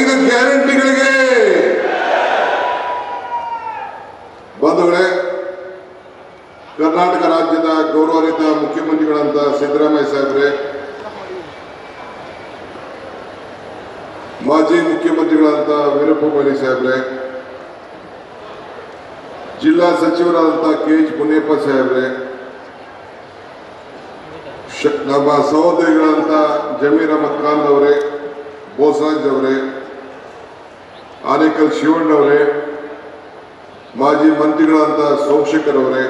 ಐದು ಗ್ಯಾರಂಟಿಗಳಿಗೆ. ಬಂಧುಗಳೇ, ಕರ್ನಾಟಕ ರಾಜ್ಯದ ಗೌರವಾನ್ವಿತ ಮುಖ್ಯಮಂತ್ರಿಗಳಂತ ಸಿದ್ದರಾಮಯ್ಯ ಸಾಹೇಬ್ರೆ, ಮಾಜಿ ಮುಖ್ಯಮಂತ್ರಿಗಳಂತ ವೀರಪ್ಪ ಮೊಯ್ಲಿ ಸಾಹೇಬ್ರೆ, ಜಿಲ್ಲಾ ಸಚಿವರಾದಂಥ ಕೆ ಎಚ್ ಮುನಿಯಪ್ಪ ಸಾಹೇಬ್ರೆ ನಮ್ಮ ಸಹೋದರಿಗಳಂತ ಜಮೀರ್ ಅಹಮದ್ ಅವರೇ, ಬೋಸರಾಜ್ ಅವರೇ ಆನೇಕಲ್ ಶಿವಣ್ಣವರೇ ಮಾಜಿ ಮಂತ್ರಿಗಳಂತ ಸೋಮಶೇಖರ್ ಅವರೇ,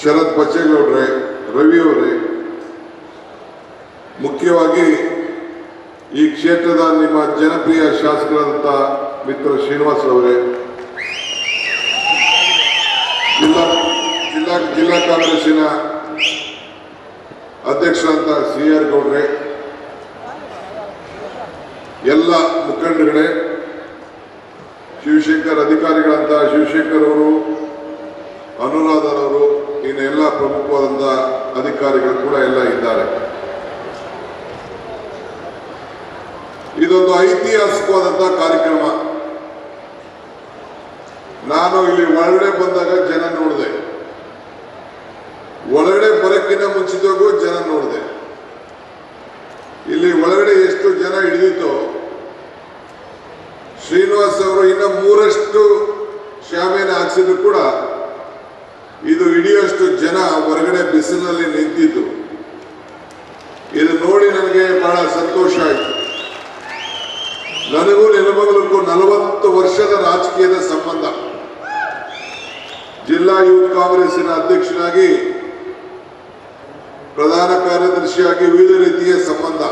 ಶರತ್ ಬಚ್ಚೇಗೌಡ್ರೆ, ರವಿ ಅವರೇ, ಮುಖ್ಯವಾಗಿ ಈ ಕ್ಷೇತ್ರದ ನಿಮ್ಮ ಜನಪ್ರಿಯ ಶಾಸಕರಾದಂಥ ಮಿತ್ರ ಶ್ರೀನಿವಾಸ್ ಅವರೇ, ಜಿಲ್ಲಾ ಜಿಲ್ಲಾ ಜಿಲ್ಲಾ ಕಾಂಗ್ರೆಸ್ಸಿನ ಅಧ್ಯಕ್ಷರಂತ ಸಿ ಆರ್ ಗೌಡ್ರೆ, ಎಲ್ಲ ಮುಖಂಡಗಳೇ ಶಿವಶಂಕರ್ ಅಧಿಕಾರಿಗಳಂತ ಶಿವಶಂಕರ್ ಅವರು ಅನುರಾಧರವರು ಇನ್ನು ಎಲ್ಲ ಪ್ರಮುಖವಾದಂಥ ಅಧಿಕಾರಿಗಳು ಕೂಡ ಎಲ್ಲ ಇದ್ದಾರೆ. ಇದೊಂದು ಐತಿಹಾಸಿಕವಾದಂಥ ಕಾರ್ಯಕ್ರಮ. ನಾನು ಇಲ್ಲಿ ಒಳಗಡೆ ಬಂದಾಗ ಜನ ನೋಡಿದೆ. ಒಳಗಡೆ ಬರಕ್ಕಿಂತ ಮುಂಚಿತವಾಗೂ ಜನ ನೋಡಿದೆ. ಇಲ್ಲಿ ಒಳಗಡೆ ಎಷ್ಟು ಜನ ಹಿಡಿದಿತ್ತೋ ಶ್ರೀನಿವಾಸ್ ಅವರು ಇನ್ನ ಮೂರಷ್ಟು ಶಾಮಿಯಾನ ಹಾಕ್ಸಿದ್ರು ಕೂಡ ಇದು ಹಿಡಿಯುವಷ್ಟು ಜನ ಹೊರಗಡೆ ಬಿಸಿಲಲ್ಲಿ ನಿಂತಿದ್ದು. ಇದು ನೋಡಿ ನನಗೆ ಬಹಳ ಸಂತೋಷ ಆಯಿತು. ನನಗೂ ನೆಲಮಗಲಕ್ಕೂ ನಲವತ್ತು ವರ್ಷದ ರಾಜಕೀಯದ ಸಂಬಂಧ. ಜಿಲ್ಲಾ ಯೂತ್ ಕಾಂಗ್ರೆಸ್ಸಿನ ಅಧ್ಯಕ್ಷನಾಗಿ ಪ್ರಧಾನ ಕಾರ್ಯದರ್ಶಿಯಾಗಿ ವಿವಿಧ ರೀತಿಯ ಸಂಬಂಧ.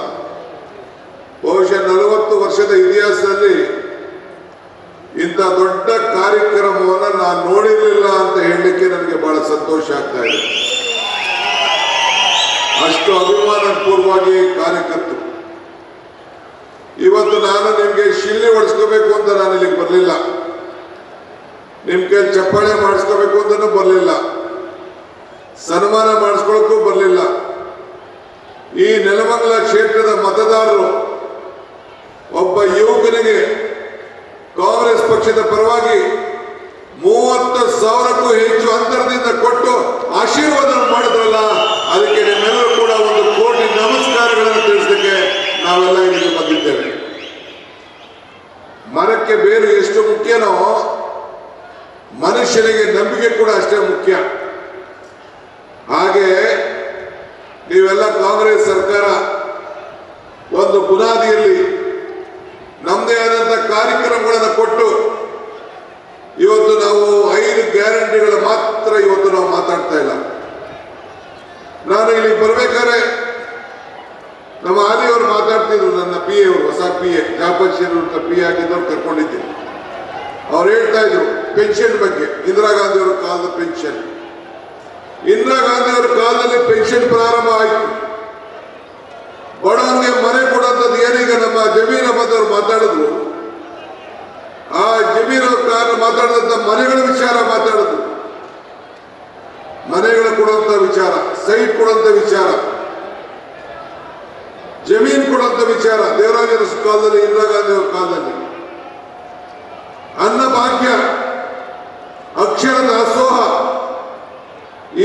ಬಹುಶಃ ನಲವತ್ತು ವರ್ಷದ ಇತಿಹಾಸದಲ್ಲಿ ಇಂಥ ದೊಡ್ಡ ಕಾರ್ಯಕ್ರಮವನ್ನು ನಾನು ನೋಡಿರಲಿಲ್ಲ ಅಂತ ಹೇಳಲಿಕ್ಕೆ ನನಗೆ ಬಹಳ ಸಂತೋಷ ಆಗ್ತಾ ಇದೆ. ಅಷ್ಟು ಅಭಿಮಾನ ಪೂರ್ವವಾಗಿ ಕಾರ್ಯಕರ್ತರು. ಇವತ್ತು ನಾನು ನಿಮಗೆ ಶಿಲ್ಲಿ ಹೊಡಿಸ್ಕೋಬೇಕು ಅಂತ ನಾನು ಇಲ್ಲಿಗೆ ಬರಲಿಲ್ಲ. ನಿಮ್ ಕೈ ಚಪ್ಪಾಳೆ ಮಾಡಿಸ್ಕೋಬೇಕು ಅಂತನೂ ಬರಲಿಲ್ಲ. ಸನ್ಮಾನ ಮಾಡಿಸ್ಕೊಳಕ್ಕೂ ಬರಲಿಲ್ಲ. ಈ ನೆಲಮಂಗಲ ಕ್ಷೇತ್ರದ ಮತದಾರರು ಒಬ್ಬ ಯುವಕನಿಗೆ ಪಕ್ಷದ ಪರವಾಗಿ ಮೂವತ್ತು ಸಾವಿರಕ್ಕೂ ಹೆಚ್ಚು ಅಂತರದಿಂದ ಕೊಟ್ಟು ಆಶೀರ್ವಾದ ಮಾಡಿದ್ರಲ್ಲ, ಅದಕ್ಕೆ ನಿಮ್ಮೆಲ್ಲರೂ ಕೂಡ ಒಂದು ಕೋಟಿ ನಮಸ್ಕಾರಗಳನ್ನು ತಿಳಿಸಲಿಕ್ಕೆ ನಾವೆಲ್ಲ ಇಲ್ಲಿಗೆ ಬಂದಿದ್ದೇವೆ. ಮರಕ್ಕೆ ಬೇರೆ ಎಷ್ಟು ಮುಖ್ಯನೋ ಮನುಷ್ಯನಿಗೆ ನಂಬಿಕೆ ಕೂಡ ಅಷ್ಟೇ ಮುಖ್ಯ. ಹಾಗೆ ನೀವೆಲ್ಲ ಕಾಂಗ್ರೆಸ್ ಸರ್ಕಾರ ಒಂದು ಬುನಾದಿಯಲ್ಲಿ ಕಾರ್ಯಕ್ರಮಗಳನ್ನು ಕೊಟ್ಟು ಇವತ್ತು ನಾವು ಐದು ಗ್ಯಾರಂಟಿಗಳು ಮಾತ್ರ ಇವತ್ತು ನಾವು ಮಾತಾಡ್ತಾ ಇಲ್ಲ. ನಾನು ಇಲ್ಲಿ ಬರ್ಬೇಕಾದ್ರೆ ನಮ್ಮ ಆದಿಯವರು ಮಾತಾಡ್ತಿದ್ರು, ನನ್ನ ಪಿ ಎ ಹೊಸ ಪಿ ಎ ಜಾಫರ್ ಅಂತ ಪಿ ಎ ಆಗಿದ್ದವ್ರು ಕರ್ಕೊಂಡಿದ್ದೆ ಅವ್ರು ಹೇಳ್ತಾ ಇದ್ರು ಪೆನ್ಷನ್ ಬಗ್ಗೆ, ಇಂದಿರಾ ಗಾಂಧಿ ಅವರ ಕಾಲದ ಪೆನ್ಷನ್ ಇಂದಿರಾ ಗಾಂಧಿ ಅವರ ಕಾಲದಲ್ಲಿ ಪೆನ್ಷನ್ ಪ್ರಾರಂಭ ಆಯಿತು. ಬಡವರಿಗೆ ಮನೆ ಕೊಡುವಂಥದ್ದು ಏನೀಗ ನಮ್ಮ ಜಮೀನ ಬಂದವರು ಮಾತಾಡಿದ್ರು. ಜಮೀರ್ ಅವ್ರ ಮಾತಾಡಿದಂಥ ಮನೆಗಳ ವಿಚಾರ ಮಾತಾಡೋದು. ಮನೆಗಳು ಕೊಡುವಂತ ವಿಚಾರ, ಸೈಟ್ ಕೊಡುವಂತ ವಿಚಾರ, ಜಮೀನ್ ಕೊಡುವಂತ ವಿಚಾರ ದೇವರಾಜರ ಕಾಲದಲ್ಲಿ ಇಂದಿರಾ ಗಾಂಧಿ ಅವರ ಕಾಲದಲ್ಲಿ. ಅನ್ನ ಭಾಗ್ಯ, ಅಕ್ಷರ ದಾಸೋಹ,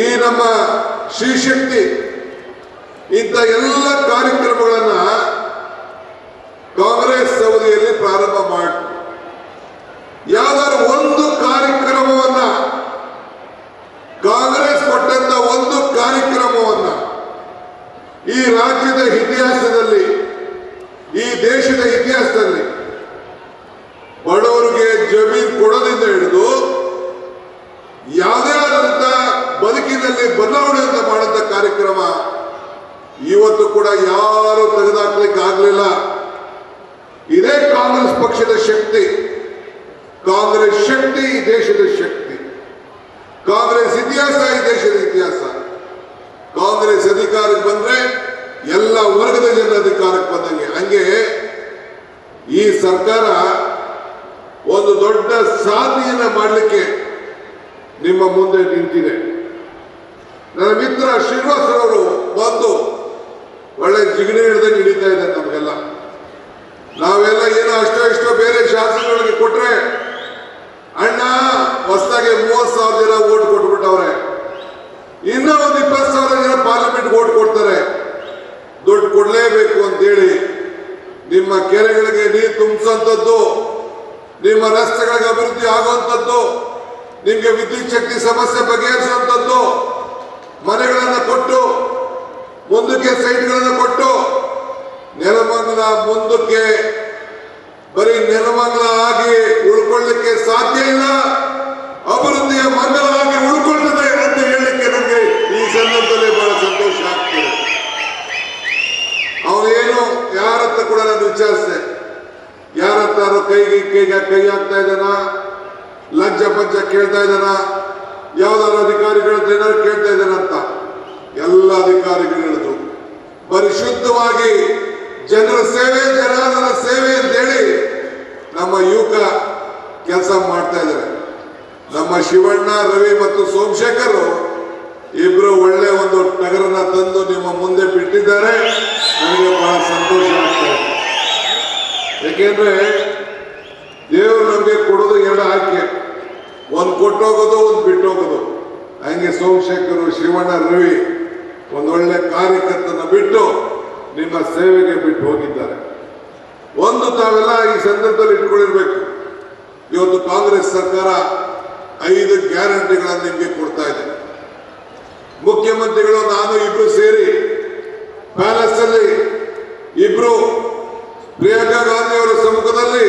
ಈ ನಮ್ಮ ಶ್ರೀಶಕ್ತಿ ಇಂಥ ಎಲ್ಲ ಕಾರ್ಯಕ್ರಮಗಳನ್ನ ಕಾಂಗ್ರೆಸ್ ಅವಧಿಯಲ್ಲಿ ಪ್ರಾರಂಭ ಮಾಡಿ ಯಾವ್ದಾದ್ರು ಒಂದು ಕಾರ್ಯಕ್ರಮವನ್ನ ಕಾಂಗ್ರೆಸ್ ಕೊಟ್ಟಂತ ಒಂದು ಕಾರ್ಯಕ್ರಮವನ್ನ ಈ ರಾಜ್ಯದ ಇತಿಹಾಸದಲ್ಲಿ ಈ ದೇಶದ ಇತಿಹಾಸದಲ್ಲಿ ಬಡವರಿಗೆ ಜಮೀನು ಕೊಡೋದಿಂದ ಹಿಡಿದು ಯಾವುದೇ ಆದಂತ ಬದುಕಿನಲ್ಲಿ ಮಾಡಿದ ಕಾರ್ಯಕ್ರಮ ಇವತ್ತು ಕೂಡ ಯಾರು ತೆಗೆದಾಕ್ಲಿಕ್ಕೆ ಆಗಲಿಲ್ಲ. ಇದೇ ಕಾಂಗ್ರೆಸ್ ಪಕ್ಷದ ಶಕ್ತಿ. ಕಾಂಗ್ರೆಸ್ ಶಕ್ತಿ ಈ ದೇಶದ ಶಕ್ತಿ. ಕಾಂಗ್ರೆಸ್ ಇತಿಹಾಸ ಈ ದೇಶದ ಇತಿಹಾಸ. ಕಾಂಗ್ರೆಸ್ ಅಧಿಕಾರಕ್ಕೆ ಬಂದ್ರೆ ಎಲ್ಲ ವರ್ಗದ ಜನರ ಅಧಿಕಾರಕ್ಕೆ ಬಂದಂಗೆ. ಹಂಗೆ ಈ ಸರ್ಕಾರ ಒಂದು ದೊಡ್ಡ ಸಾಧನೆಯನ್ನ ಮಾಡಲಿಕ್ಕೆ ನಿಮ್ಮ ಮುಂದೆ ನಿಂತಿದೆ. ಮಿತ್ರ ಶ್ರೀನಿವಾಸರವರು ಬಂದು ಒಳ್ಳೆ ಜಿಗಣೆ ಹಿಡ್ದಂಗೆ ಹಿಡಿತಾ ಇದೆ ನಮಗೆಲ್ಲ. ನಾವೆಲ್ಲ ಏನೋ ಅಷ್ಟೋ ಇಷ್ಟೋ ಬೇರೆ ಶಾಸಕರಿಗೆ ಕೊಟ್ರೆ, ಅಣ್ಣ, ಹೊಸದಾಗಿ ಮೂವತ್ತು ಸಾವಿರ ಜನ ಓಟ್ ಕೊಟ್ಬಿಟ್ಟವ್ರೆ. ಇನ್ನೂ ಒಂದು ಇಪ್ಪತ್ತು ಸಾವಿರ ಜನ ಪಾರ್ಲಿಮೆಂಟ್ ಓಟ್ ಕೊಡ್ತಾರೆ. ದುಡ್ಡು ಕೊಡಲೇಬೇಕು ಅಂತೇಳಿ ನಿಮ್ಮ ಕೆರೆಗಳಿಗೆ ನೀರು ತುಂಬಿಸುವಂಥದ್ದು, ನಿಮ್ಮ ರಸ್ತೆಗಳಿಗೆ ಅಭಿವೃದ್ಧಿ ಆಗುವಂಥದ್ದು, ನಿಮಗೆ ವಿದ್ಯುತ್ ಶಕ್ತಿ ಸಮಸ್ಯೆ ಬಗೆಹರಿಸುವಂಥದ್ದು ಮನೆಗಳನ್ನು ಕೊಟ್ಟು, ಮುಂದಕ್ಕೆ ಸೈಟ್ಗಳನ್ನು ಕೊಟ್ಟು, ನೆಲಮಂಗಲ ಮುಂದಕ್ಕೆ, ಬರೀ ನೆಲಮಂಗಲ ಆಗಿ ಉಳ್ಕೊಳ್ಳಿಕ್ಕೆ ಸಾಧ್ಯ ಇಲ್ಲ. ಅಭಿವೃದ್ಧಿಯ ಮಂಗಲ ಆಗಿ ಉಳ್ಕೊಳ್ತದೆ ಅಂತ ಹೇಳಲಿಕ್ಕೆ ನನಗೆ ಈ ಸಂದರ್ಭದಲ್ಲಿ ಬಹಳ ಸಂತೋಷ ಆಗ್ತದೆ. ಅವನೇನು ಯಾರ ಹತ್ರ ಕೂಡ ನಾನು ವಿಚಾರಿಸಿದೆ. ಯಾರ ಹತ್ರ ಕೈಗೆ ಕೈಗೆ ಕೈ ಹಾಕ್ತಾ ಇದ್ದಾನ? ಲಂಚ ಪಂಚ ಕೇಳ್ತಾ ಇದ್ದಾನ? ಯಾವ್ದಾದ್ರು ಅಧಿಕಾರಿಗಳ ಏನಾದ್ರು ಕೇಳ್ತಾ ಇದ್ದಾರಂತ ಅಂತ. ಎಲ್ಲ ಅಧಿಕಾರಿಗಳು ಹೇಳಿದ್ರು. ಪರಿಶುದ್ಧವಾಗಿ ಜನರ ಸೇವೆ ಜನಾರ್ದನ ಸೇವೆ ಅಂತೇಳಿ ನಮ್ಮ ಯುವಕ ಕೆಲಸ ಮಾಡ್ತಾ ಇದ್ದಾರೆ. ನಮ್ಮ ಶಿವಣ್ಣ, ರವಿ ಮತ್ತು ಸೋಮಶೇಖರ್ ಇಬ್ರು ಒಳ್ಳೆ ಒಂದು ನಗರನ ತಂದು ನಿಮ್ಮ ಮುಂದೆ ಬಿಟ್ಟಿದ್ದಾರೆ. ನನಗೆ ಬಹಳ ಸಂತೋಷ ಆಗ್ತದೆ ಯಾಕೆಂದ್ರೆ ದೇವರು ನಮಗೆ ಕೊಡೋದು ಎರಡು ಆಯ್ಕೆ. ಕೊಟ್ಟೋಗೋದು ಒಂದು ಬಿಟ್ಟೋಗೋದು. ಹಂಗೆ ಸೋಮಶೇಖರ್, ಶಿವಣ್ಣ, ರವಿ ಒಂದೊಳ್ಳೆ ಕಾರ್ಯಕರ್ತನ ಬಿಟ್ಟು ನಿಮ್ಮ ಸೇವೆಗೆ ಬಿಟ್ಟು ಹೋಗಿದ್ದಾರೆ. ಒಂದು ತಾವೆಲ್ಲ ಈ ಸಂದರ್ಭದಲ್ಲಿ ಇಟ್ಕೊಂಡಿರ್ಬೇಕು. ಇವತ್ತು ಕಾಂಗ್ರೆಸ್ ಸರ್ಕಾರ ಐದು ಗ್ಯಾರಂಟಿಗಳನ್ನು ನಿಮಗೆ ಕೊಡ್ತಾ ಇದೆ. ಮುಖ್ಯಮಂತ್ರಿಗಳು, ನಾನು ಇಬ್ರು ಸೇರಿ ಪ್ಯಾಲೇಸ್ ಅಲ್ಲಿ ಇಬ್ರು ಪ್ರಿಯಾಂಕಾ ಗಾಂಧಿ ಅವರ ಸಮ್ಮುಖದಲ್ಲಿ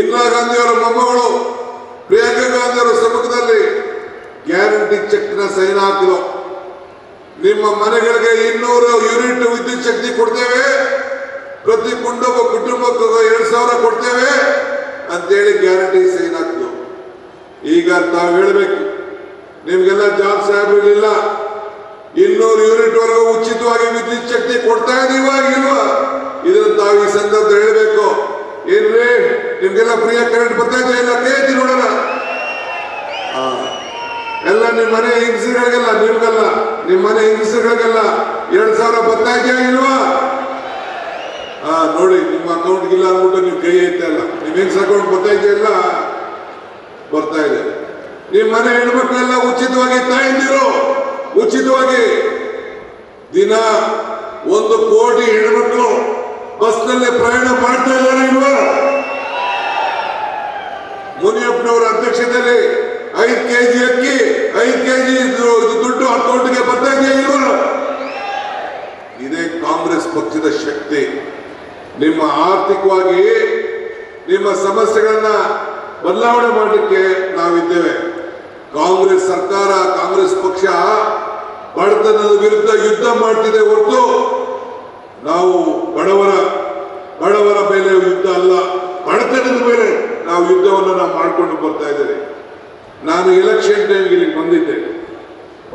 ಇಂದಿರಾ ಗಾಂಧಿಯವರ ಮೊಮ್ಮಗಳು ಪ್ರಿಯಾಂಕಾ ಗಾಂಧಿ ಅವರ ಸಮ್ಮುಖದಲ್ಲಿ ಗ್ಯಾರಂಟಿ ಶಕ್ತಿನ ಸೈನ್ ಹಾಕಿದ್ರು ನಿಮ್ಮ ಮನೆಗಳಿಗೆ ಇನ್ನೂರು ಯೂನಿಟ್ ವಿದ್ಯುತ್ ಶಕ್ತಿ ಕೊಡ್ತೇವೆ. ಪ್ರತಿ ಕುಟುಂಬ ಕುಟುಂಬಕ್ಕೂ ಎರಡು ಸಾವಿರ ಕೊಡ್ತೇವೆ ಅಂತೇಳಿ ಗ್ಯಾರಂಟಿ ಸೈನ್ ಹಾಕಿದ್ರು ಈಗ ತಾವು ಹೇಳಬೇಕು, ನಿಮ್ಗೆಲ್ಲ ಜಾಬ್ ಸಾಹೇಬ್ರಿಲ್ಲ ಇನ್ನೂರು ಯೂನಿಟ್ ವರೆಗೂ ಉಚಿತವಾಗಿ ವಿದ್ಯುತ್ ಶಕ್ತಿ ಕೊಡ್ತಾ ಇಲ್ವಾ? ಇದನ್ನ ತಾವು ಈ ಸಂದರ್ಭದಲ್ಲಿ ಹೇಳಬೇಕು. ಏನ್ರಿ, ನಿಮ್ಗೆಲ್ಲ ಫ್ರೀ ಕರೆಂಟ್ ಬರ್ತಾ ಇಲ್ಲ ನಿಮ್ಮ ಮನೆ ಹೆಂಗಸರಿಗಾಗಲ್ಲ ನಿಮ್ಗಲ್ಲ, ನಿಮ್ಮ ಮನೆ ಹೆಂಗಸರಿಗಾಗಲ್ಲ ಎರಡ್ ಸಾವಿರ ಬರ್ತಾ ಆಗಿಲ್ವಾ? ಹಾ ನೋಡಿ, ನಿಮ್ಮ ಅಕೌಂಟ್ ಇಲ್ಲ ಅಂದ್ಬಿಟ್ಟು ನೀವು ಕೈ ಐತೆ ಅಲ್ಲ ನಿಮ್ ಹೆಂಗ್ಸ್ ಅಕೌಂಟ್ ಬರ್ತಾ ಇಲ್ಲ? ಬರ್ತಾ ಇದೆ. ನಿಮ್ಮ ಮನೆ ಹೆಣ್ಮಕ್ಳೆಲ್ಲ ಉಚಿತವಾಗಿ ತಾಯಿಂದಿರು, ಉಚಿತವಾಗಿ ದಿನ ಒಂದು ಕೋಟಿ ಹೆಣ್ಮಕ್ಳು ಬಸ್ನಲ್ಲಿ ಪ್ರಯಾಣ ಮಾಡ್ತಾ ಇದ್ದಾರೆ ಇಲ್ವಾ? ಮುನಿಯಪ್ಪನವರ ಅಧ್ಯಕ್ಷತೆಯಲ್ಲಿ ಐದು ಕೆಜಿ ಅಕ್ಕಿ, ಐದು ಕೆಜಿ ದುಡ್ಡು ಅಕೌಂಟ್ಗೆ ಬರ್ತಾ ಇಲ್ವಾ ಇದೇ ಕಾಂಗ್ರೆಸ್ ಪಕ್ಷದ ಶಕ್ತಿ. ನಿಮ್ಮ ಆರ್ಥಿಕವಾಗಿ ನಿಮ್ಮ ಸಮಸ್ಯೆಗಳನ್ನ ಬದಲಾವಣೆ ಮಾಡಲಿಕ್ಕೆ ನಾವಿದ್ದೇವೆ. ಕಾಂಗ್ರೆಸ್ ಸರ್ಕಾರ, ಕಾಂಗ್ರೆಸ್ ಪಕ್ಷ ಬಡತನದ ವಿರುದ್ಧ ಯುದ್ಧ ಮಾಡ್ತಿದೆ ಹೊರತು ನಾವು ಬಡವರ ಬಡವರ ಮೇಲೆ ಯುದ್ಧ ಅಲ್ಲ, ಬಡತನದ ಮೇಲೆ ನಾವು ಯುದ್ಧವನ್ನು ನಾವು ಮಾಡಿಕೊಂಡು ಬರ್ತಾ ಇದ್ದೇವೆ. ನಾನು ಎಲೆಕ್ಷನ್ ಟೈಮ್ಗೆ ಇಲ್ಲಿಗೆ ಬಂದಿದ್ದೆ.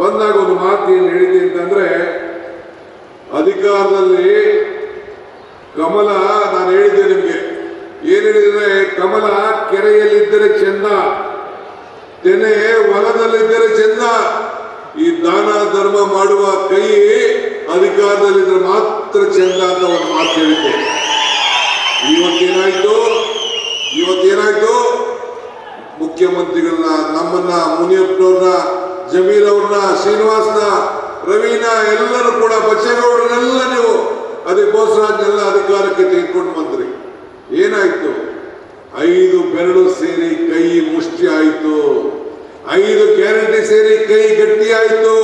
ಬಂದಾಗ ಒಂದು ಮಾತು ಏನು ಹೇಳಿದೆ ಅಂತಂದ್ರೆ, ಅಧಿಕಾರದಲ್ಲಿ ಕಮಲ, ನಾನು ಹೇಳಿದ್ದೆ ನಿಮಗೆ. ಏನು ಹೇಳಿದ್ರೆ, ಕಮಲ ಕೆರೆಯಲ್ಲಿದ್ದರೆ ಚೆಂದ, ತೆನೆ ಹೊಲದಲ್ಲಿದ್ದರೆ ಚೆಂದ. ಈ ದಾನ ಧರ್ಮ ಮಾಡುವ ಕೈ ಅಧಿಕಾರದಲ್ಲಿದ್ದರೆ ಮಾತ್ರ ಚೆಂದ ಅಂತ ಒಂದು ಮಾತು ಹೇಳಿದ್ದೆ. ಇವತ್ತೇನಾಯ್ತು? ಇವತ್ತೇನಾಯ್ತು? ಮುಖ್ಯಮಂತ್ರಿಗಳನ್ನ, ನಮ್ಮನ್ನ, ಮುನಿಯಪ್ಪನವ್ರನ್ನ ಜಮೀರ್ ಅವ್ರನ್ನ ಶ್ರೀನಿವಾಸ್ನ ರವೀನ ಎಲ್ಲರೂ ಕೂಡ ಬಚ್ಚೇಗೌಡರನ್ನೆಲ್ಲ ನೀವು ಅದೇ ಬೋಸರಾಜ್ನೆಲ್ಲ ಅಧಿಕಾರಕ್ಕೆ ತೆಗೆದುಕೊಂಡು ಬಂದ್ರಿ. ಏನಾಯ್ತು? ಐದು ಬೆರಳು ಸೇರಿ ಕೈ ಮುಷ್ಟಿ ಆಯಿತು. ಐದು ಗ್ಯಾರಂಟಿ ಸೇರಿ ಕೈ ಗಟ್ಟಿ ಆಯಿತು.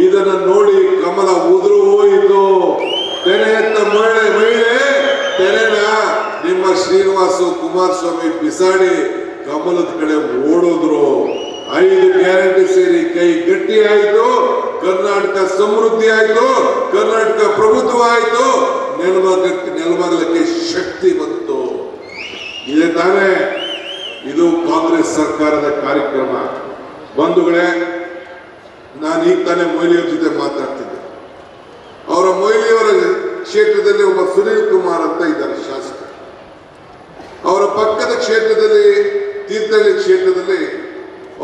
ಇದನ್ನ ನೋಡಿ ಕಮಲ ಉದುರು ಹೋಯಿತು. ತೆನೆ ಎತ್ತ ಮಹಿಳೆ ಮಹಿಳೆ, ತೆನೆನ ನಿಮ್ಮ ಶ್ರೀನಿವಾಸ ಕುಮಾರಸ್ವಾಮಿ ಬಿಸಾಡಿ ಕಮಲದ ಕಡೆ ಓಡೋದ್ರು. ಐದು ಗ್ಯಾರಂಟಿ ಸೇರಿ ಕೈ ಗಟ್ಟಿ ಆಯ್ತು. ಕರ್ನಾಟಕ ಸಮೃದ್ಧಿ ಆಯ್ತು. ಕರ್ನಾಟಕ ಪ್ರಭುತ್ವ ಆಯ್ತು. ನೆಲಮಗಕ್ಕೆ ನೆಲಮಗಲಕ್ಕೆ ಶಕ್ತಿ ಬಂತು. ಇದೇ ತಾನೇ. ಇದು ಕಾಂಗ್ರೆಸ್ ಸರ್ಕಾರದ ಕಾರ್ಯಕ್ರಮ. ಬಂಧುಗಳೇ, ನಾನು ಈಗ ತಾನೇ ಮೊಯ್ಲಿಯವ್ರ ಜೊತೆ ಮಾತಾಡ್ತಿದ್ದೆ. ಅವರ ಮೊಯ್ಲಿಯವರ ಕ್ಷೇತ್ರದಲ್ಲಿ ಒಬ್ಬ ಸುನೀಲ್ ಕುಮಾರ್ ಅಂತ ಇದ್ದಾರೆ ಶಾಸಕ. ಅವರ ಪಕ್ಕದ ಕ್ಷೇತ್ರದಲ್ಲಿ ತೀರ್ಥಹಳ್ಳಿ ಕ್ಷೇತ್ರದಲ್ಲಿ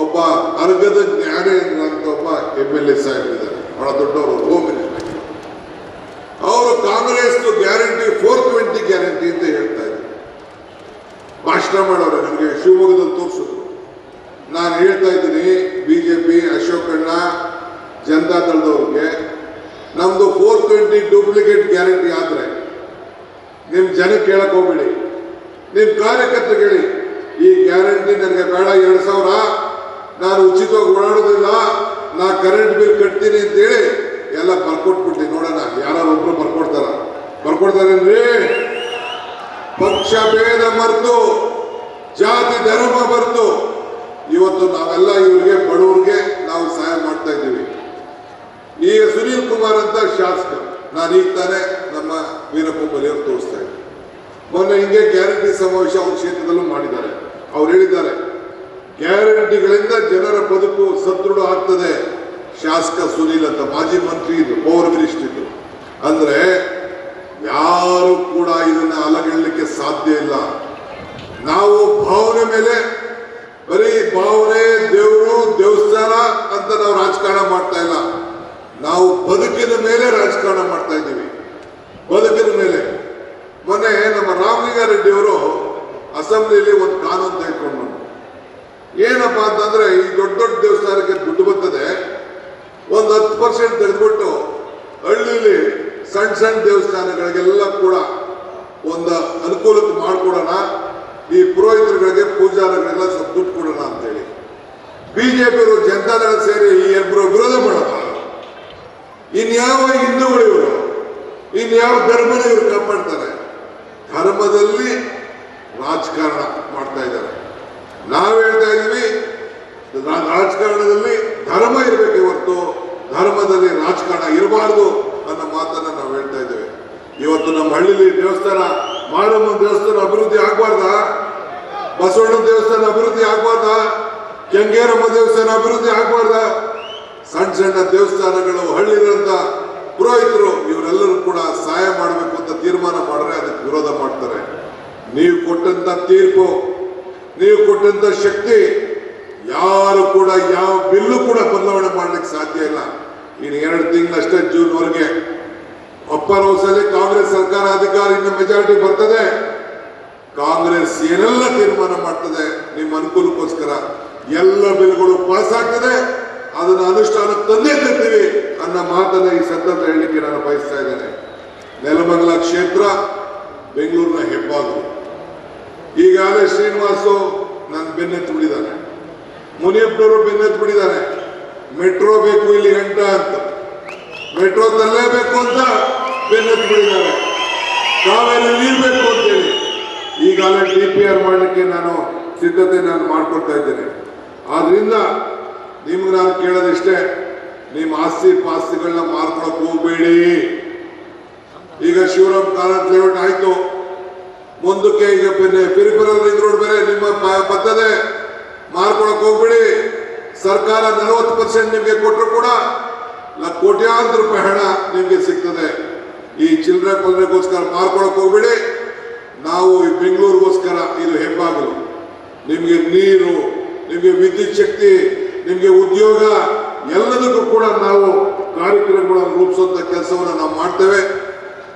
ಒಬ್ಬ ಅರ್ಗದ ಜ್ಞಾನ ಅಂತ ಒಬ್ಬ ಎಂ ಎಲ್ ಎ ಸಾಹೇಬರಿದ್ದಾರೆ ಬಹಳ ದೊಡ್ಡವರು, ಹೋಮ್ ಮಿನಿಸ್ಟರ್. ಅವರು Congress guarantee, four twenty guarantee ಅಂತ ಹೇಳ್ತಾ ಇದ್ದಾರೆ. ಭಾಷಣ ಮಾಡೋರು ನನಗೆ ಶಿವಮೊಗ್ಗದಲ್ಲಿ ತೋರಿಸಿದ್ರು ನಾನು ಹೇಳ್ತಾ ಇದ್ದೀನಿ, ಬಿಜೆಪಿ ಅಶೋಕಣ್ಣ ಜನತಾ ದಳದವ್ರಿಗೆ, ನಮ್ದು ಫೋರ್ ಟ್ವೆಂಟಿ ಡೂಪ್ಲಿಕೇಟ್ ಗ್ಯಾರಂಟಿ ಆದರೆ ನಿಮ್ಮ ಜನಕ್ಕೆ ಕೇಳಕ್ ಹೋಗ್ಬೇಡಿ. ನಿಮ್ ಕಾರ್ಯಕರ್ತರಿಗೆ ಹೇಳಿ. ಈ ಗ್ಯಾರಂಟಿ ನನಗೆ ಬೇಡ, ಎರಡು ಸಾವಿರ. ನಾನು ಉಚಿತವಾಗಿ ಓಡಾಡೋದಿಲ್ಲ. ನಾ ಕರೆಂಟ್ ಬಿಲ್ ಕಟ್ತೀನಿ ಅಂತೇಳಿ ಎಲ್ಲ ಬರ್ಕೊಟ್ಬಿಡ್ತೀನಿ ನೋಡೋಣ ಯಾರು ಒಬ್ರು ಬರ್ಕೊಡ್ತಾರ. ಬರ್ಕೊಡ್ತಾರೇನ್ರಿ? ಪಕ್ಷ ಭೇದ ಮರೆತು, ಜಾತಿ ಧರ್ಮ ಬರ್ತು ಇವತ್ತು ನಾವೆಲ್ಲ ಇವರಿಗೆ, ಬಡವ್ರಿಗೆ ನಾವು ಸಹಾಯ ಮಾಡ್ತಾ ಇದ್ದೀವಿ. ಈಗ ಸುನೀಲ್ ಕುಮಾರ್ ಅಂತ ಶಾಸಕ. ನಾನು ಈಗ ತಾನೇ ನಮ್ಮ ವೀರಪ್ಪ ಬಲಿಯವರು ತೋರಿಸ್ತಾ ಇದ್ದೆ ಮೊನ್ನೆ ಹಿಂಗೆ ಗ್ಯಾರಂಟಿ ಸಮಾವೇಶ ಅವ್ರ ಕ್ಷೇತ್ರದಲ್ಲೂ ಮಾಡಿದ್ದಾರೆ. ಅವ್ರು ಹೇಳಿದ್ದಾರೆ, ಗ್ಯಾರಂಟಿಗಳಿಂದ ಜನರ ಬದುಕು ಸದೃಢ ಆಗ್ತದೆ. ಶಾಸಕ ಸುನೀಲ್ ಅಂತ ಮಾಜಿ ಮಂತ್ರಿ ಇದ್ರು ಪವರ್ ಮಿನಿಸ್ಟರ್ ಇದ್ರು ಅಂದ್ರೆ ಯಾರು ಕೂಡ ಇದನ್ನ ಅಲಗಡಲಿಕ್ಕೆ ಸಾಧ್ಯ ಇಲ್ಲ. ನಾವು ಭಾವನೆ ಮೇಲೆ, ಬರೀ ಭಾವನೆ, ದೇವರು, ದೇವಸ್ಥಾನ ಅಂತ ನಾವು ರಾಜಕಾರಣ ಮಾಡ್ತಾ ಇಲ್ಲ. ನಾವು ಬದುಕಿನ ಮೇಲೆ ರಾಜಕಾರಣ ಮಾಡ್ತಾ ಇದ್ದೀವಿ. ಬದುಕಿನ ಮೇಲೆ. ಮೊನ್ನೆ ನಮ್ಮ ರಾಮಲಿಂಗಾರೆಡ್ಡಿಯವರು ಅಸೆಂಬ್ಲಿಯಲ್ಲಿ ಒಂದು ಕಾನೂನು ತೆಗೆದುಕೊಂಡು. ಏನಪ್ಪ ಅಂತಂದ್ರೆ ಈ ದೊಡ್ಡ ದೊಡ್ಡ ದೇವಸ್ಥಾನಕ್ಕೆ ದುಡ್ಡು ಬರ್ತದೆ. ಒಂದು ಹತ್ತು ಪರ್ಸೆಂಟ್ ತೆಗೆದುಬಿಟ್ಟು ಹಳ್ಳಿಲಿ ಸಣ್ಣ ಸಣ್ಣ ದೇವಸ್ಥಾನಗಳಿಗೆಲ್ಲ ಕೂಡ ಒಂದು ಅನುಕೂಲಕ್ಕೆ ಮಾಡಿಕೊಡೋಣ. ಈ ಪುರೋಹಿತರುಗಳಿಗೆ, ಪೂಜಾರಿಗಳಿಗೆಲ್ಲ ಸ್ವಲ್ಪ ದುಡ್ಡು ಕೊಡೋಣ ಅಂತೇಳಿ. ಬಿಜೆಪಿಯವರು ಜನತಾದಳ ಸೇರಿ ಈ ಇಬ್ಬರು ವಿರೋಧ ಮಾಡೋಣ ಇನ್ಯಾವ ಹಿಂದೂಗಳು ಇವರು, ಇನ್ಯಾವ ಧರ್ಮನ ಇವರು ಕಾಪಾಡ್ತಾರೆ? ಧರ್ಮದಲ್ಲಿ ರಾಜಕಾರಣ ಮಾಡ್ತಾ ಇದ್ದಾರೆ. ನಾವು ಹೇಳ್ತಾ ಇದ್ದೀವಿ ರಾಜಕಾರಣದಲ್ಲಿ ಧರ್ಮ ಇರಬೇಕು ಇವತ್ತು ಧರ್ಮದಲ್ಲಿ ರಾಜಕಾರಣ ಇರಬಾರ್ದು ಅನ್ನೋ ಮಾತನ್ನ ನಾವು ಹೇಳ್ತಾ ಇದ್ದೇವೆ. ಇವತ್ತು ನಮ್ಮ ಹಳ್ಳಿಲಿ ದೇವಸ್ಥಾನ ಮಾರಮ್ಮ ದೇವಸ್ಥಾನ ಅಭಿವೃದ್ಧಿ ಆಗಬಾರ್ದಾ? ಬಸವಣ್ಣ ದೇವಸ್ಥಾನ ಅಭಿವೃದ್ಧಿ ಆಗಬಾರ್ದಾ? ಕೆಂಗೇರಮ್ಮ ದೇವಸ್ಥಾನ ಅಭಿವೃದ್ಧಿ ಆಗಬಾರ್ದಾ? ಸಣ್ಣ ಸಣ್ಣ ದೇವಸ್ಥಾನಗಳು ಹಳ್ಳಿಗಳಂತ ಪುರೋಹಿತರು ಇವರೆಲ್ಲರೂ ಕೂಡ ಸಹಾಯ ಮಾಡಬೇಕು ಅಂತ ತೀರ್ಮಾನ ಮಾಡಿದ್ರೆ ಅದಕ್ಕೆ ವಿರೋಧ ಮಾಡ್ತಾರೆ. ನೀವು ಕೊಟ್ಟಂತ ತೀರ್ಪು, ನೀವು ಕೊಟ್ಟಂತ ಶಕ್ತಿ, ಯಾರು ಕೂಡ ಯಾವ ಬಿಲ್ಲು ಕೂಡ ಬದಲಾವಣೆ ಮಾಡ್ಲಿಕ್ಕೆ ಸಾಧ್ಯ ಇಲ್ಲ. ಇನ್ನು ಎರಡು ತಿಂಗಳಷ್ಟೇ ಜೂನ್ ವರೆಗೆ ಅಪ್ಪರ್ ಹೌಸಲ್ಲಿ ಕಾಂಗ್ರೆಸ್ ಸರ್ಕಾರ ಅಧಿಕಾರಿಯಿಂದ ಮೆಜಾರಿಟಿ ಬರ್ತದೆ. ಕಾಂಗ್ರೆಸ್ ಏನೆಲ್ಲ ತೀರ್ಮಾನ ಮಾಡ್ತದೆ, ನಿಮ್ಮ ಅನುಕೂಲಕ್ಕೋಸ್ಕರ ಎಲ್ಲ ಬಿಲ್ಗಳು ಪಾಸ್ ಆಗ್ತದೆ. ಅದನ್ನ ಅನುಷ್ಠಾನ ತಂದೇ ತರ್ತೀವಿ ಅನ್ನೋ ಮಾತನ್ನ ಈ ಸಂದರ್ಭ ಹೇಳಲಿಕ್ಕೆ ನಾನು ಬಯಸ್ತಾ ಇದ್ದೇನೆ. ನೆಲಮಂಗಲ ಕ್ಷೇತ್ರ ಬೆಂಗಳೂರಿನ ಹೆಬ್ಬಾಗು ಈಗಾಗಲೇ ಶ್ರೀನಿವಾಸು ನನ್ನ ಬೆನ್ನೆತ್ತು ಬಿಡಿದ್ದಾನೆ ಮುನಿಯಪ್ಪನವರು ಬೆನ್ನೆತ್ತು ಬಿಡಿದ್ದಾನೆ ಮೆಟ್ರೋ ಬೇಕು ಇಲ್ಲಿ ಗಂಟ ಅಂತ. ಮೆಟ್ರೋ ತರಲೇಬೇಕು ಅಂತ ಬೆನ್ನೆತ್ತು ಬಿಡಿದ್ದಾರೆ ಕಾವೇರಿ ನೀರು ಬೇಕು ಅಂತೇಳಿ ಈಗಾಗಲೇ ಡಿ ಪಿ ಆರ್ ಮಾಡಲಿಕ್ಕೆ ನಾನು ಸಿದ್ಧತೆ ನಾನು ಮಾಡ್ಕೊಳ್ತಾ ಇದ್ದೇನೆ. ಆದ್ರಿಂದ ನಿಮ್ಗೆ ನಾನು ಕೇಳೋದಿಷ್ಟೇ ನಿಮ್ಮ ಆಸ್ತಿ ಪಾಸ್ತಿಗಳನ್ನ ಮಾರ್ಕೊಳಕ್ ಹೋಗ್ಬೇಡಿ. ಈಗ ಶಿವರಾಮ್ ಕಾರಂತ ಲೇಔಟ್ ಆಯ್ತು. ಮುಂದಕ್ಕೆ ಈಗ ಬೆನ್ನೆ ರಿಂಗ್ ಬೇರೆ, ನಿಮ್ಮ ಬರ್ತದೆ ಮಾರ್ಕೊಳಕ್ ಹೋಗ್ಬೇಡಿ. ಸರ್ಕಾರ ನಲವತ್ತು ಪರ್ಸೆಂಟ್ ನಿಮ್ಗೆ ಕೊಟ್ಟರು ಕೂಡ ಕೋಟ್ಯಾಂತರ ರೂಪಾಯಿ ಹಣ ನಿಮ್ಗೆ ಸಿಗ್ತದೆ. ಈ ಚಿಲ್ಲರೆ ಪಲ್ರೆಗೋಸ್ಕರ ಮಾರ್ಕೊಳಕ್ ಹೋಗ್ಬೇಡಿ. ನಾವು ಈ ಬೆಂಗಳೂರಿಗೋಸ್ಕರ ಇದು ಹೆಬ್ಬಾಗಲು. ನಿಮಗೆ ನೀರು, ನಿಮಗೆ ವಿದ್ಯುತ್ ಶಕ್ತಿ ನಿಮ್ಗೆ ಉದ್ಯೋಗ ಎಲ್ಲದಕ್ಕೂ ಕೂಡ ನಾವು ಕಾರ್ಯಕ್ರಮಗಳನ್ನು ರೂಪಿಸುವಂಥ ಕೆಲಸವನ್ನು ನಾವು ಮಾಡ್ತೇವೆ.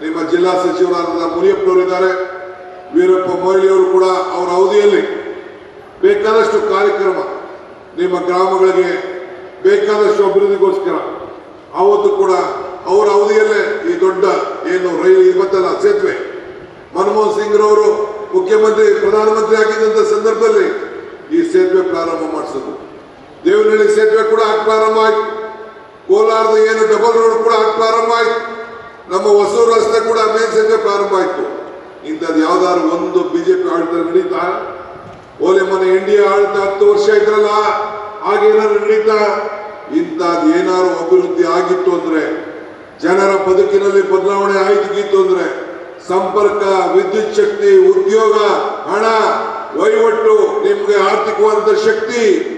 ನಿಮ್ಮ ಜಿಲ್ಲಾ ಸಚಿವರಾದ ಮುನಿಯಪ್ಪನವರು ಇದ್ದಾರೆ ವೀರಪ್ಪ ಮೊಯ್ಲಿಯವರು ಕೂಡ ಅವರ ಅವಧಿಯಲ್ಲಿ ಬೇಕಾದಷ್ಟು ಕಾರ್ಯಕ್ರಮ ನಿಮ್ಮ ಗ್ರಾಮಗಳಿಗೆ ಬೇಕಾದಷ್ಟು ಅಭಿವೃದ್ಧಿಗೋಸ್ಕರ ಅವತ್ತು ಕೂಡ ಅವರ ಅವಧಿಯಲ್ಲೇ ಈ ದೊಡ್ಡ ಏನು ರೈಲು ಇವತ್ತಲ್ಲ ಸೇತುವೆ ಮನಮೋಹನ್ ಸಿಂಗ್ ರವರು ಮುಖ್ಯಮಂತ್ರಿ, ಪ್ರಧಾನಮಂತ್ರಿ ಆಗಿದ್ದಂಥ ಸಂದರ್ಭದಲ್ಲಿ ಈ ಸೇತುವೆ ಪ್ರಾರಂಭ ಮಾಡಿಸಿದ್ರು. ದೇವನಹಳ್ಳಿ ಸೇತುವೆ ಕೂಡ ಹಾಕ್ ಪ್ರಾರಂಭ ಆಯ್ತು ಕೋಲಾರದ ಏನು ಡಬಲ್ ರೋಡ್ ಕೂಡ ಹಾಕ್ ಪ್ರಾರಂಭ ಆಯ್ತು ನಮ್ಮ ಹೊಸೂರು ರಸ್ತೆ ಕೂಡ ಮೇನ್ ಸೇತುವೆ ಪ್ರಾರಂಭ ಆಯ್ತು. ಇಂಥದ್ದು ಯಾವ್ದಾದ್ರು ಒಂದು ಬಿಜೆಪಿ ಆಡಳಿತ ನಡೀತಾ? ಓಲೆ ಮನೆ ಇಂಡಿಯಾ ಆಡಳಿತ ಹತ್ತು ವರ್ಷ ಇದ್ರಲ್ಲ ಹಾಗೇನಾದ್ರು ನಡೀತಾ? ಇಂಥದ್ದು ಏನಾದ್ರು ಅಭಿವೃದ್ಧಿ ಆಗಿತ್ತು ಅಂದ್ರೆ, ಜನರ ಬದುಕಿನಲ್ಲಿ ಬದಲಾವಣೆ ಆಯ್ತು ಅಂದ್ರೆ, ಸಂಪರ್ಕ, ವಿದ್ಯುತ್ ಶಕ್ತಿ, ಉದ್ಯೋಗ, ಹಣ ವಹಿವಟ್ಟು ನಿಮ್ಗೆ ಆರ್ಥಿಕವಾದ ಶಕ್ತಿ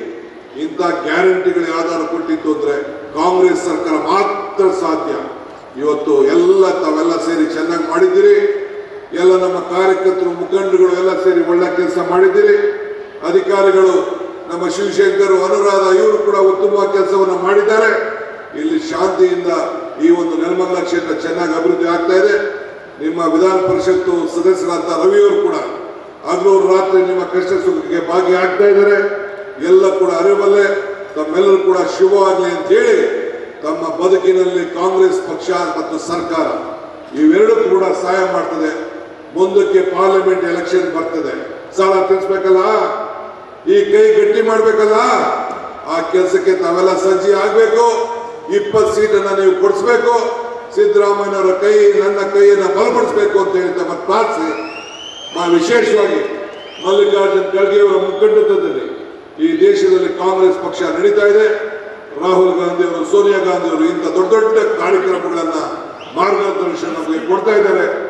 ಇಂಥ ಗ್ಯಾರಂಟಿಗಳು ಆಧಾರ ಕೊಟ್ಟಿತ್ತು ಅಂದ್ರೆ ಕಾಂಗ್ರೆಸ್ ಸರ್ಕಾರ ಮಾತ್ರ ಸಾಧ್ಯ. ಇವತ್ತು ಎಲ್ಲ ತಾವೆಲ್ಲ ಸೇರಿ ಚೆನ್ನಾಗಿ ಮಾಡಿದ್ದೀರಿ. ಎಲ್ಲ ನಮ್ಮ ಕಾರ್ಯಕರ್ತರು, ಮುಖಂಡರುಗಳು ಎಲ್ಲ ಸೇರಿ ಒಳ್ಳೆ ಕೆಲಸ ಮಾಡಿದ್ದೀರಿ. ಅಧಿಕಾರಿಗಳು, ನಮ್ಮ ಶಿವಶಂಕರ್, ಅನುರಾಧ, ಇವರು ಕೂಡ ಉತ್ತಮ ಕೆಲಸವನ್ನು ಮಾಡಿದ್ದಾರೆ. ಇಲ್ಲಿ ಶಾಂತಿಯಿಂದ ಈ ಒಂದು ನೆಲಮಂಗಲ ಕ್ಷೇತ್ರ ಚೆನ್ನಾಗಿ ಅಭಿವೃದ್ಧಿ ಆಗ್ತಾ ಇದೆ. ನಿಮ್ಮ ವಿಧಾನ ಪರಿಷತ್ತು ಸದಸ್ಯರಾದ ರವಿಯವರು ಕೂಡ ಹಗಲು ರಾತ್ರಿ ನಿಮ್ಮ ಕಷ್ಟ ಸುಖಕ್ಕೆ ಭಾಗಿಯಾಗ್ತಾ ಇದ್ದಾರೆ. ಎಲ್ಲ ಕೂಡ ಅರಿವಲ್ಲೇ, ತಮ್ಮೆಲ್ಲರೂ ಕೂಡ ಶುಭವಾಗಲಿ ಅಂತ ಹೇಳಿ ತಮ್ಮ ಬದುಕಿನಲ್ಲಿ ಕಾಂಗ್ರೆಸ್ ಪಕ್ಷ ಮತ್ತು ಸರ್ಕಾರ ಇವೆರಡೂ ಕೂಡ ಸಹಾಯ ಮಾಡ್ತದೆ. ಮುಂದಕ್ಕೆ ಪಾರ್ಲಿಮೆಂಟ್ ಎಲೆಕ್ಷನ್ ಬರ್ತದೆ. ಸಾಲ ತೀರ್ಸ್ಬೇಕಲ್ಲ? ಈ ಕೈ ಗಟ್ಟಿ ಮಾಡ್ಬೇಕಲ್ಲ? ಆ ಕೆಲಸಕ್ಕೆ ತಾವೆಲ್ಲ ಸಜ್ಜಿ ಆಗ್ಬೇಕು. ಇಪ್ಪತ್ತು ಸೀಟನ್ನು ನೀವು ಕೊಡಿಸ್ಬೇಕು. ಸಿದ್ದರಾಮಯ್ಯನವರ ಕೈ, ನನ್ನ ಕೈಯನ್ನು ಬಲಪಡಿಸಬೇಕು ಅಂತ ಹೇಳಿ ತಮ್ಮ ಪ್ರಾರ್ಥಿಸಿ ಮಾ- ವಿಶೇಷವಾಗಿ ಮಲ್ಲಿಕಾರ್ಜುನ್ ಖರ್ಗೆ ಅವರ ಮುಖಂಡತ್ವದಲ್ಲಿ ಈ ದೇಶದಲ್ಲಿ ಕಾಂಗ್ರೆಸ್ ಪಕ್ಷ ನಡೀತಾ ಇದೆ. ರಾಹುಲ್ ಗಾಂಧಿ ಅವರು, ಸೋನಿಯಾ ಗಾಂಧಿ ಅವರು ಇಂಥ ದೊಡ್ಡ ದೊಡ್ಡ ಕಾರ್ಯಕ್ರಮಗಳನ್ನ ಮಾರ್ಗದರ್ಶನ ನಮಗೆ ಕೊಡ್ತಾ ಇದ್ದಾರೆ.